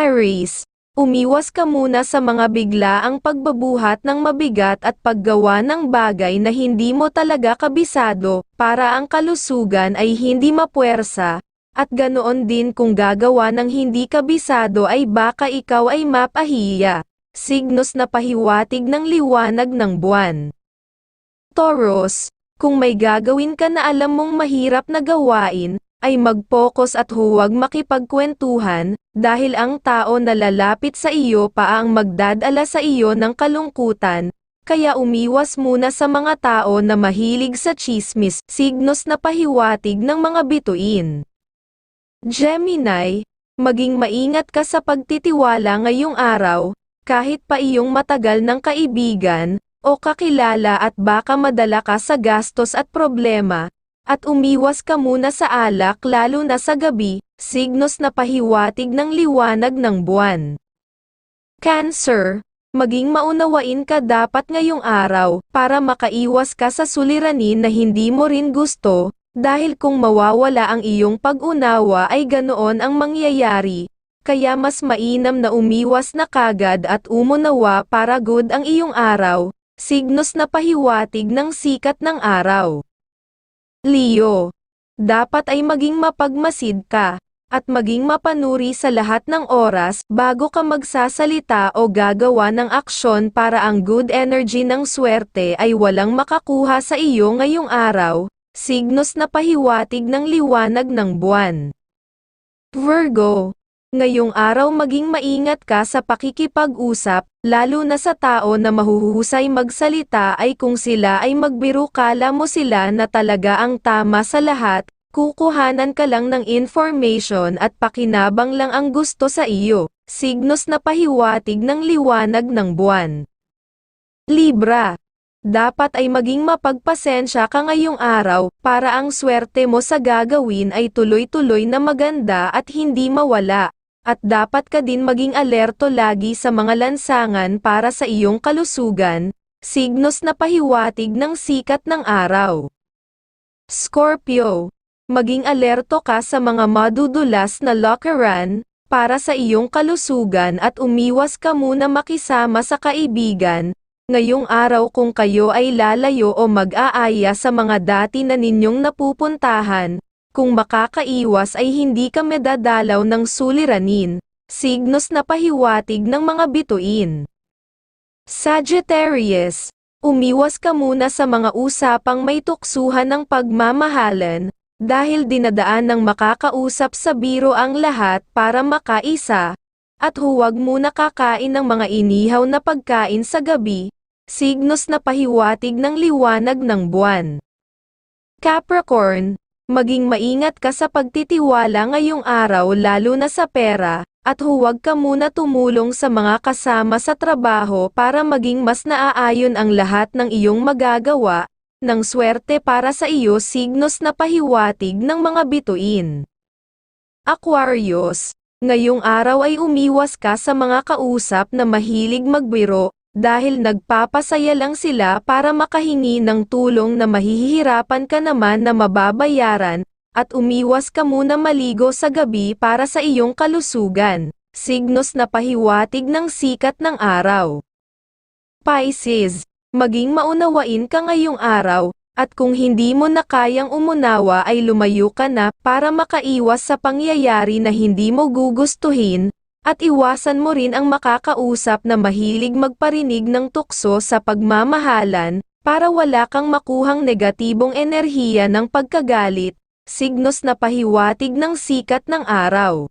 Aries, umiwas ka muna sa mga biglaang pagbabuhat ng mabigat at paggawa ng bagay na hindi mo talaga kabisado, para ang kalusugan ay hindi mapuwersa, at ganoon din kung gagawa ng hindi kabisado ay baka ikaw ay mapahiya. Signos na pahiwatig ng liwanag ng buwan. Taurus, kung may gagawin ka na alam mong mahirap na gawain, ay mag-focus at huwag makipagkwentuhan, dahil ang tao na lalapit sa iyo pa ang magdadala sa iyo ng kalungkutan, kaya umiwas muna sa mga tao na mahilig sa chismis, signos na pahiwatig ng mga bituin. Gemini, maging maingat ka sa pagtitiwala ngayong araw, kahit pa iyong matagal ng kaibigan, o kakilala at baka madala ka sa gastos at problema, at umiwas ka muna sa alak lalo na sa gabi, signos na pahiwatig ng liwanag ng buwan. Cancer, maging maunawain ka dapat ngayong araw, para makaiwas ka sa suliranin na hindi mo rin gusto, dahil kung mawawala ang iyong pag-unawa ay ganoon ang mangyayari, kaya mas mainam na umiwas na kagad at umunawa para good ang iyong araw, signos na pahiwatig ng sikat ng araw. Leo, dapat ay maging mapagmasid ka, at maging mapanuri sa lahat ng oras bago ka magsasalita o gagawa ng aksyon para ang good energy ng swerte ay walang makakuha sa iyo ngayong araw, signos na pahiwatig ng liwanag ng buwan. Virgo, Ngayong araw maging maingat ka sa pakikipag-usap, lalo na sa tao na mahuhusay magsalita ay kung sila ay magbiro kala mo sila na talaga ang tama sa lahat, kukuhanan ka lang ng information at pakinabang lang ang gusto sa iyo, signos na pahiwatig ng liwanag ng buwan. Libra dapat ay maging mapagpasensya ka ngayong araw, para ang swerte mo sa gagawin ay tuloy-tuloy na maganda at hindi mawala. At dapat ka din maging alerto lagi sa mga lansangan para sa iyong kalusugan, signos na pahiwatig ng sikat ng araw. Scorpio, maging alerto ka sa mga madudulas na lockeran, para sa iyong kalusugan at umiwas ka muna makisama sa kaibigan, ngayong araw kung kayo ay lalayo o mag-aaya sa mga dati na ninyong napupuntahan, kung makakaiwas ay hindi ka medadalaw ng suliranin, signos na pahiwatig ng mga bituin. Sagittarius, umiwas ka muna sa mga usapang may tuksuhan ng pagmamahalan, dahil dinadaan ng makakausap sa biro ang lahat para makaisa, at huwag muna kakain ng mga inihaw na pagkain sa gabi, signos na pahiwatig ng liwanag ng buwan. Capricorn, maging maingat ka sa pagtitiwala ngayong araw lalo na sa pera, at huwag ka muna tumulong sa mga kasama sa trabaho para maging mas naaayon ang lahat ng iyong magagawa, ng swerte para sa iyo signos na pahiwatig ng mga bituin. Aquarius, ngayong araw ay umiwas ka sa mga kausap na mahilig magbiro, dahil nagpapasaya lang sila para makahingi ng tulong na mahihirapan ka naman na mababayaran, at umiwas ka muna maligo sa gabi para sa iyong kalusugan, signos na pahiwatig ng sikat ng araw. Pisces, maging maunawain ka ngayong araw, at kung hindi mo na kayang umunawa ay lumayo ka na para makaiwas sa pangyayari na hindi mo gugustuhin, at iwasan mo rin ang makakausap na mahilig magparinig ng tukso sa pagmamahalan, para wala kang makuhang negatibong enerhiya ng pagkagalit, signos na pahiwatig ng sikat ng araw.